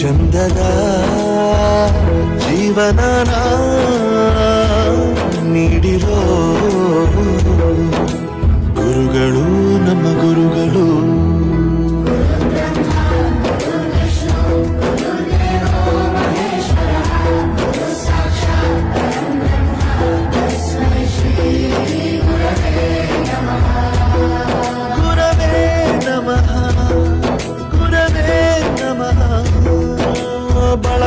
ಚಂದದ ಜೀವನನ